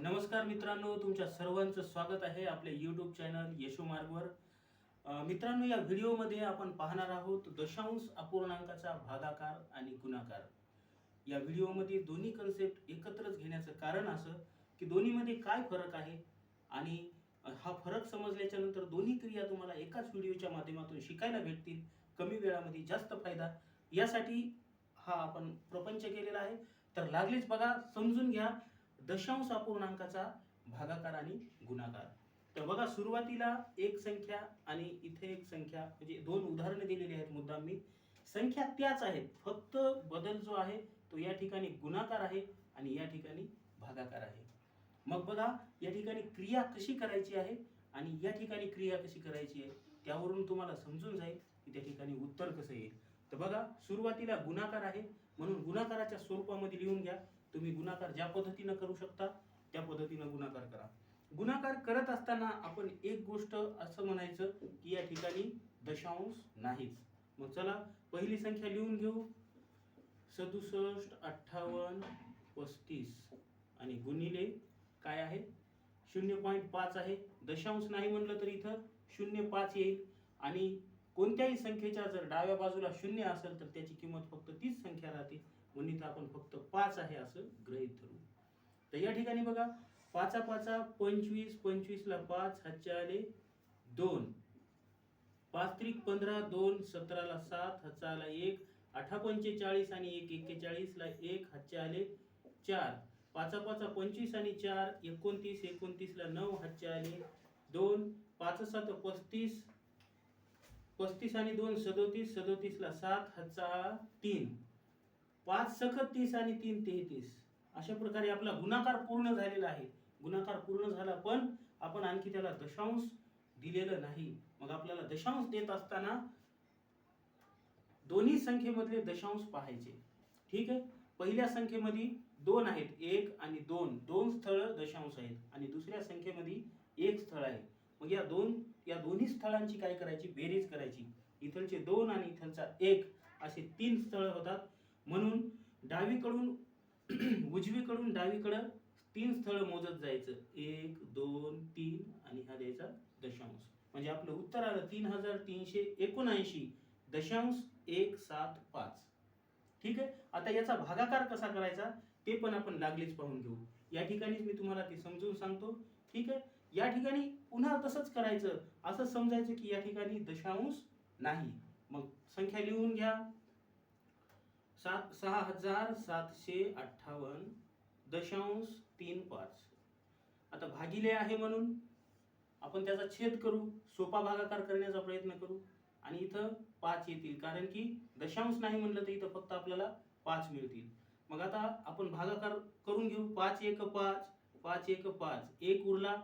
नमस्कार मित्रांनो तुमच्या सर्वांचं स्वागत आहे आपल्या यूट्यूब चॅनल यशोमार्गवर मित्रांनो या व्हिडिओमध्ये आपण पाहणार आहोत दशांश अपूर्णांकाचा भागाकार आणि गुणाकार. या व्हिडिओमध्ये दोन्ही कन्सेप्ट एकत्रच घेण्याचं कारण असं की दोन्हीमध्ये काय फरक आहे आणि हा फरक समजल्याच्या नंतर दोन्ही क्रिया तुम्हाला एकाच व्हिडिओच्या माध्यमातून शिकायला भेटतील कमी वेळामध्ये जास्त फायदा. यासाठी हा आपण प्रपंच केलेला आहे. तर लागलीच बघा समजून घ्या. दशांश अपूर्णांकाचा भागाकार आणि गुणाकार. तर बघा सुरुवातीला एक संख्या आणि इथे एक संख्या म्हणजे दोन उदाहरणे दिलेली आहेत मुद्दाम मी संख्या त्याच आहेत फक्त बदल जो आहे तो या ठिकाणी गुणाकार आहे आणि या ठिकाणी भागाकार आहे. मग बघा या ठिकाणी क्रिया कशी करायची आहे आणि या ठिकाणी क्रिया कशी करायची आहे त्यावरून तुम्हाला समजून जाईल की त्या ठिकाणी उत्तर कसं येईल. तर बघा सुरुवातीला गुणाकार आहे म्हणून गुणाकाराच्या स्वरूपामध्ये लिहून घ्या. तुम्ही गुणाकार ज्या पद्धतीनं करू शकता त्या पद्धतीनं गुणाकार करा. गुणाकार करत असताना आपण एक गोष्ट असं म्हणायचं की या ठिकाणी दशांश नाहीच. मग चला पहिली संख्या लिहून घेऊ. सदुसष्ट अठ्ठावन्न पस्तीस. आणि गुणिले काय आहे? शून्य पॉईंट पाच आहे. दशांश नाही म्हणलं तर इथं शून्य पाच येईल. आणि कोणत्याही संख्येच्या जर डाव्या बाजूला शून्य असेल तर त्याची किंमत फक्त तीच संख्या राहते. म्हणून इथं आपण फक्त पाच आहे असं गृहीत धरू. तर या ठिकाणी बघा पाचा पाचा पंचवीस पंचवीसला पाच हजार आले दोन. पाच त्रिक पंधरा दोन सतराला सात हातचा एक अठरा पंचेचाळीस आणि एक एक्केचाळीसला एक हजार आले चार. पाचा पाचा पंचवीस आणि चार एकोणतीस एकोणतीसला नऊ हजार आले दोन. पाच सात पस्तीस पस्तीस आणि दोन सदोतीस सदोतीसला सात हातचा तीन. पाच सखत तीस आणि तीन तेहतीस. अशा प्रकारे आपला गुणाकार पूर्ण झालेला आहे. गुणाकार पूर्ण झाला पण आपण आणखी त्याला दशांश दिलेलं नाही. मग आपल्याला दशांश देत असताना दोन्ही संख्येमधले दशांश पाहायचे. ठीक आहे? पहिल्या संख्येमध्ये दोन आहेत. एक आणि दोन. दोन स्थळ दशांश आहेत. आणि दुसऱ्या संख्येमध्ये एक स्थळ आहे. मग या दोन या दोन्ही स्थळांची काय करायची? बेरीज करायची. इथलचे दोन आणि इथलचा एक. असे तीन स्थळ होतात. म्हणून डावीकडून उजवीकडून डावीकडं तीन स्थळ मोजत जायचं. एक दोन तीन आणि हा द्यायचा दशांश. म्हणजे आपलं उत्तर आलं तीन हजार तीनशे एकोणऐंशी दशांश एक सात पाच. ठीक आहे? आता याचा भागाकार कसा करायचा? ते पण आपण लागलीच पाहून घेऊ. या ठिकाणीच मी तुम्हाला ते समजून सांगतो. ठीक आहे? या ठिकाणी पुन्हा तसंच करायचं. असं समजायचं की या ठिकाणी दशांश नाही. मग संख्या लिहून घ्या. सात सहा हजार सातशे अठ्ठावन्न दशांश तीन पाच. आता भागिले आहे म्हणून आपण त्याचा छेद करू सोपा भागाकार करण्याचा प्रयत्न करू आणि इथं पाच येतील. कारण की दशांश नाही म्हणलं तर इथं फक्त आपल्याला पाच मिळतील. मग आता आपण भागाकार करून घेऊ. पाच एक पाच पाच एक पाच. एक उरला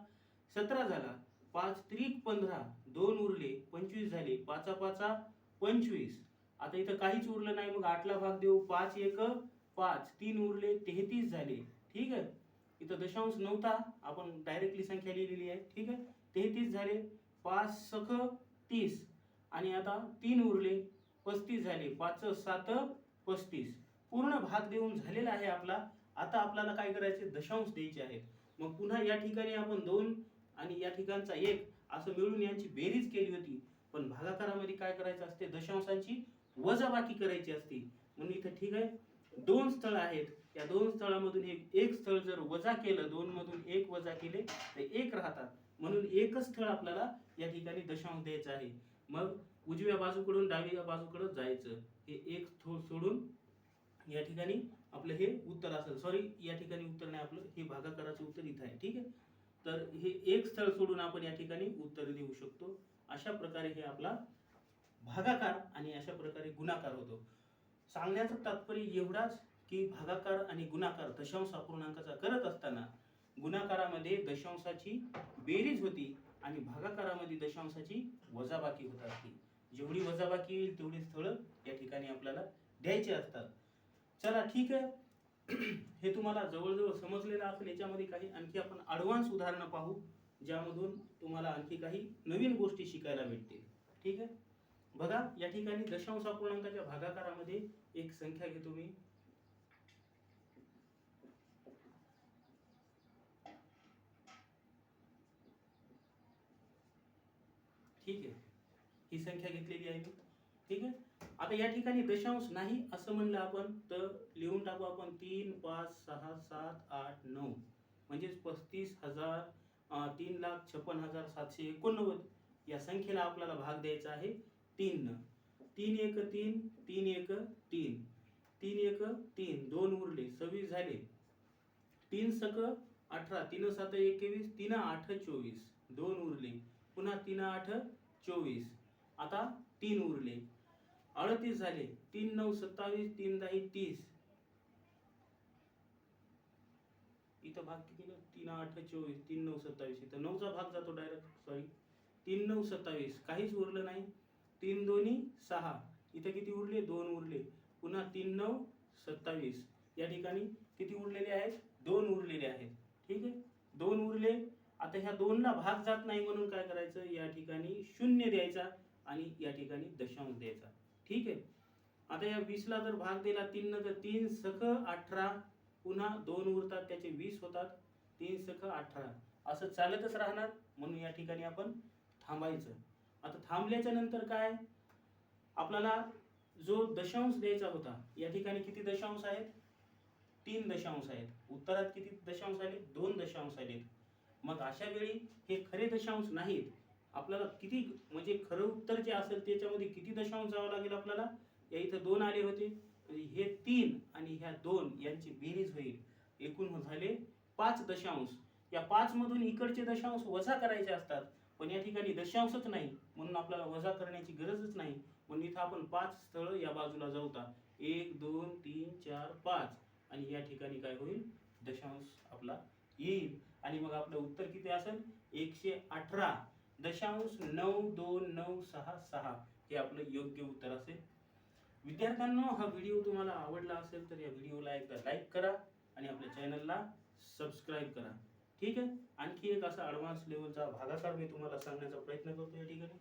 सतरा झाला. पाच त्रिक पंधरा दोन उरले पंचवीस झाले. पाचा पाचा पंचवीस. आता इथं काहीच उरलं नाही. मग आठला भाग देऊ. पाच एक पाच. तीन उरले तेहतीस झाले. ठीक आहे? इथं दशांश नव्हता. आपण डायरेक्टली संख्या लिहिलेली आहे. ठीक आहे? तेहतीस झाले. पाच सख तीस. आणि आता तीन उरले पस्तीस झाले. पाच सात पस्तीस. पूर्ण भाग देऊन झालेला आहे आपला. आता आपल्याला काय करायचे? दशांश द्यायचे आहेत. मग पुन्हा या ठिकाणी आपण दोन आणि या ठिकाणचा एक असं मिळून यांची बेरीज केली होती. पण भागाकारामध्ये काय करायचं असते? दशांशांची वजाबाकी करायची असती म्हणून इथं ठीक आहे. दोन स्थळ आहेत. या दोन स्थळामधून एक एक स्थळ जर वजा केलं दोन मधून एक वजा केले तर एक राहतात. म्हणून एकच स्थळ आपल्याला या ठिकाणी दशांश द्यायचं आहे. मग उजव्या बाजूकडून डाव्या बाजूकडे जायचं. हे एक स्थळ सोडून या ठिकाणी आपलं हे उत्तर असेल. सॉरी या ठिकाणी उत्तर नाही आपलं. हे भागाकाराचं उत्तर इथं आहे. ठीक आहे? तर हे एक स्थळ सोडून आपण या ठिकाणी उत्तर देऊ शकतो. अशा प्रकारे हे आपला भागाकार आणि अशा प्रकारे गुणाकार होतो. सांगण्याचं तात्पर्य एवढाच की भागाकार आणि गुणाकार दशांश अपूर्णांकाचा करत असताना गुणाकारामध्ये दशांशाची बेरीज होती आणि भागाकारामध्ये दशांशाची वजाबाकी होत असते. जेवढी वजाबाकी येईल तेवढी स्थळं या ठिकाणी आपल्याला द्यायची असतात. चला ठीक आहे. हे तुम्हाला जवळजवळ समजलेलं असेल याच्यामध्ये काही आणखी आपण अडव्हान्स उदाहरणं पाहू ज्यामधून तुम्हाला आणखी काही नवीन गोष्टी शिकायला भेटतील ठीक आहे? बघा. या ठिकाणी दशांश अपूर्णांकाच्या भागाकारामध्ये एक संख्या घेतो मी ठीक आहे. ही संख्या घेतलेली आहे ठीक आहे? आता या ठिकाणी दशांश नाही असं म्हणलं आपण तर लिहून टाकू आपण तीन पाच सहा सात आठ नऊ. म्हणजेच पस्तीस हजार तीन लाख छप्पन हजार सातशे एकोणनव्वद. या संख्येला आपल्याला भाग द्यायचा आहे. तीन. न तीन एक तीन तीन एक तीन. तीन एक तीन. दोन उरले. सव्वीस झाले. तीन सक अठरा. तीन सात एकवीस. तीन आठ चोवीस. दोन उरले. पुन्हा तीन आठ चोवीस. आता तीन उरले. अडतीस झाले. तीन नऊ सत्तावीस. तीन दहा तीस. इथं भाग किती तीन आठ चोवीस. तीन नऊ सत्तावीस. इथं नऊचा भाग जातो डायरेक्ट सॉरी तीन नऊ सत्तावीस. काहीच उरलं नाही. तीन दोन्ही सहा. इथं किती उरले? दोन उरले. पुन्हा तीन नऊ सत्तावीस. या ठिकाणी किती उरलेले आहेत? दोन उरलेले आहेत. ठीक आहे? दोन उरले. आता ह्या दोनला भाग जात नाही म्हणून काय करायचं? या ठिकाणी शून्य द्यायचा आणि या ठिकाणी दशांश द्यायचा. ठीक आहे? आता या वीसला जर भाग दिला तीन न तर तीन सख अठरा. पुन्हा दोन उरतात त्याचे वीस होतात. तीन सख अठरा. असं चालतच राहणार. म्हणून या ठिकाणी आपण थांबायचं. आता थांबल्याच्या नंतर काय? आपल्याला जो दशांश द्यायचा होता या ठिकाणी किती दशांश आहेत? तीन दशांश आहेत. उत्तरात किती दशांश आले? दोन दशांश आलेत मग अशा वेळी हे खरे दशांश नाहीत. आपल्याला किती म्हणजे खरं उत्तर जे असेल त्याच्यामध्ये किती दशांश जावं लागेल आपल्याला? या इथं दोन आले होते. हे तीन आणि ह्या दोन यांची बेरीज होईल. एकूण झाले पाच दशांश. या पाचमधून इकडचे दशांश वजा करायचे असतात. पण या ठिकाणी दशांशच नाही म्हणून आपल्याला वजा करण्याची गरजच नाही. म्हणून इथं आपण पाच स्थळ या बाजूला जाऊता. एक दोन तीन चार पाच. आणि या ठिकाणी काय होईल? दशांश आपला येईल. आणि मग आपलं उत्तर किती असेल? एकशे अठरा. दशांश नऊ दोन नऊ सहा सहा. हे आपलं योग्य उत्तर असेल. विद्यार्थ्यांनो हा व्हिडिओ तुम्हाला आवडला असेल तर या व्हिडिओला एकदा लाईक करा आणि आपल्या चॅनलला सबस्क्राईब करा. ठीक आहे? आणखी एक असा ॲडव्हान्स लेवलचा भागाकार मी तुम्हाला सांगण्याचा प्रयत्न करतो या ठिकाणी.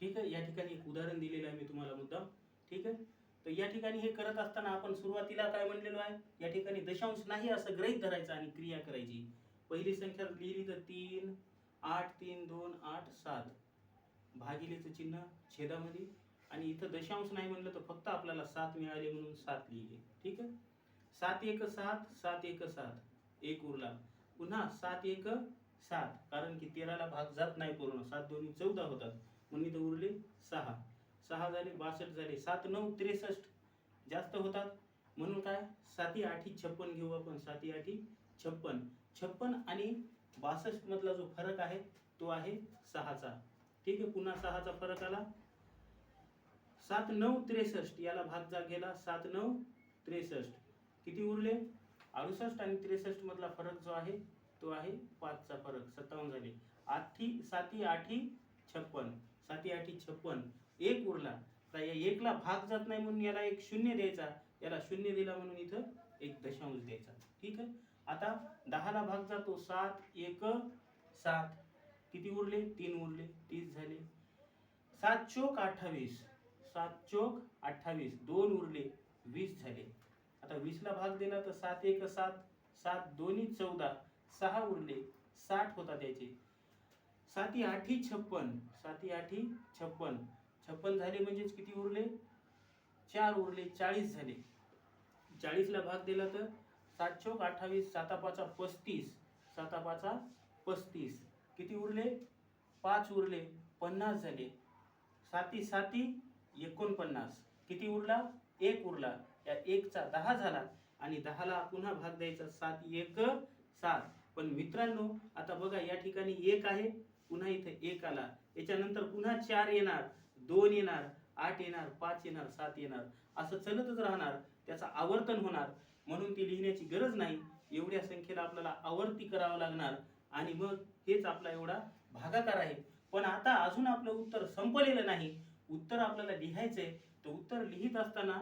ठीक आहे? या ठिकाणी एक उदाहरण दिलेलं आहे मी तुम्हाला मुद्दाम. ठीक आहे? तर या ठिकाणी हे करत असताना आपण सुरुवातीला काय म्हणलेलो आहे? या ठिकाणी दशांश नाही असं ग्रहित धरायचं आणि क्रिया करायची. पहिली संख्या लिहिली तर तीन आठ तीन दोन आठ सात. भागिलेचं चिन्ह छेदामध्ये. आणि इथं दशांश नाही म्हणलं तर फक्त आपल्याला सात मिळाले म्हणून सात लिहिले. ठीक आहे? सात एक सात सात एक सात. एक उरला. पुन्हा सात एक सात. कारण की तेराला भाग जात नाही पूर्ण. सात दोन्ही चौदा होतात. म्हणून इथं उरले सहा. सहा झाले बासष्ट झाले सात नऊ त्रेसष्ट जास्त होतात. म्हणून काय? साती आठी छप्पन घेऊ आपण. साती आठी छप्पन. छप्पन आणि बासष्ट मधला जो फरक आहे तो आहे सहाचा. ठीक आहे? पुन्हा सहाचा फरक आला. सात नऊ त्रेसष्ट. याला भाग जा गेला सात नऊ त्रेसष्ट. किती उरले? अडुसष्ट आणि त्रेसष्ट मधला फरक जो आहे तो आहे पाचचा फरक. सत्तावन्न झाले. आठी साती आठी छप्पन. साती आठी छप्पन. एक उरला. तर या एकला भाग जात नाही म्हणून याला एक शून्य द्यायचा. याला शून्य दिला म्हणून इथं एक दशांश द्यायचा. ठीक आहे? आता दहाला भाग जातो. सात एक सात. किती उरले? तीन उरले. तीस झाले. सात चोक अठ्ठावीस. सात चोक अठ्ठावीस. दोन उरले. वीस झाले. आता वीसला भाग दिला तर सात एक सात. सात दोन्ही चौदा. सहा उरले. साठ होता त्याचे. साती आठी छप्पन. साती आठी छप्पन. छप्पन झाले म्हणजेच किती उरले? चार उरले चाळीस झाले. चाळीसला भाग दिला तर सात चौक अठ्ठावीस साता पाचा पस्तीस साता पाचा पस्तीस. किती उरले? पाच उरले पन्नास झाले. साती साती एकोणपन्नास. किती उरला? एक उरला. या एकचा दहा झाला आणि दहाला पुन्हा भाग द्यायचा सात एक सात. पण मित्रांनो आता बघा या ठिकाणी एक आहे पुन्हा इथे एक आला. याच्यानंतर पुन्हा चार येणार. दोन येणार आठ येणार पाच येणार सात येणार असं चलतच राहणार त्याचं आवर्तन होणार. म्हणून ती लिहिण्याची गरज नाही. एवढ्या संख्येला आपल्याला आवर्ती करावं लागणार. आणि मग हेच आपला एवढा भागाकार आहे. पण आता अजून आपलं उत्तर संपलेलं नाही. उत्तर आपल्याला लिहायचंय. तर उत्तर लिहित असताना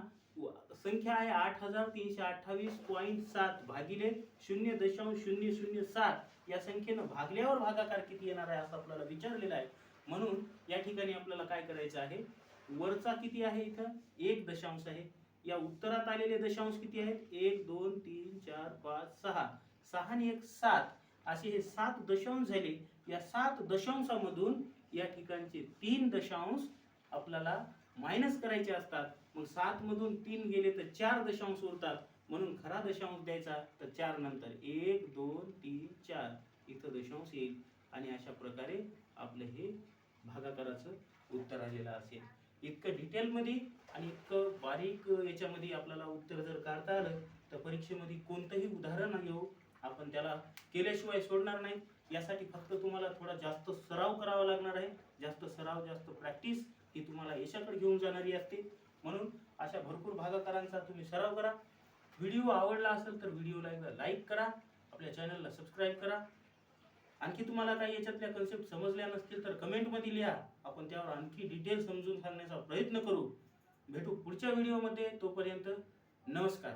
संख्या आहे आठ हजार तीनशे अठ्ठावीस पॉईंट सात भागिले शून्य दशांश शून्य शून्य सात. या संख्येनं भागल्यावर भागाकार किती येणार आहे असं आपल्याला विचारलेलं आहे. म्हणून या ठिकाणी आपल्याला काय करायचं आहे? वरचा किती आहे इथं? एक दशांश आहे. या उत्तरात आलेले दशांश किती आहेत? एक दोन तीन चार पाच सहा. सहा आणि एक सात. असे हे सात दशांश झाले. या सात दशांशामधून या ठिकाणचे तीन दशांश आपल्याला मायनस करायचे असतात. मग सात मधून तीन गेले तर चार दशांश उरतात. म्हणून खरा दशांश द्यायचा. तर चार नंतर एक दोन तीन चार. इथं दशांश येईल. आणि अशा प्रकारे आपलं हे भागाकाराचं उत्तर आलेलं असेल. इतकं डिटेलमध्ये आणि इतकं बारीक याच्यामध्ये आपल्याला उत्तर जर काढता आलं तर परीक्षेमध्ये कोणतंही उदाहरण घेऊ आपण त्याला केल्याशिवाय सोडणार नाही. यासाठी फक्त तुम्हाला थोडा जास्त सराव करावा लागणार आहे. जास्त सराव जास्त प्रॅक्टिस ही तुम्हाला यशाकडे घेऊन जाणारी असते. म्हणून अशा भरपूर भागाकारांचा तुम्ही सराव करा. व्हिडिओ आवडला असेल तर व्हिडिओला एकदा लाईक करा. आपल्या चॅनलला सबस्क्राईब करा. आणखी तुम्हाला काही याच्यातल्या कन्सेप्ट समजल्या नसतील तर कमेंटमध्ये लिहा. आपण त्यावर आणखी डिटेल समजून सांगण्याचा प्रयत्न करू. भेटू पुढच्या व्हिडिओमध्ये तोपर्यंत नमस्कार.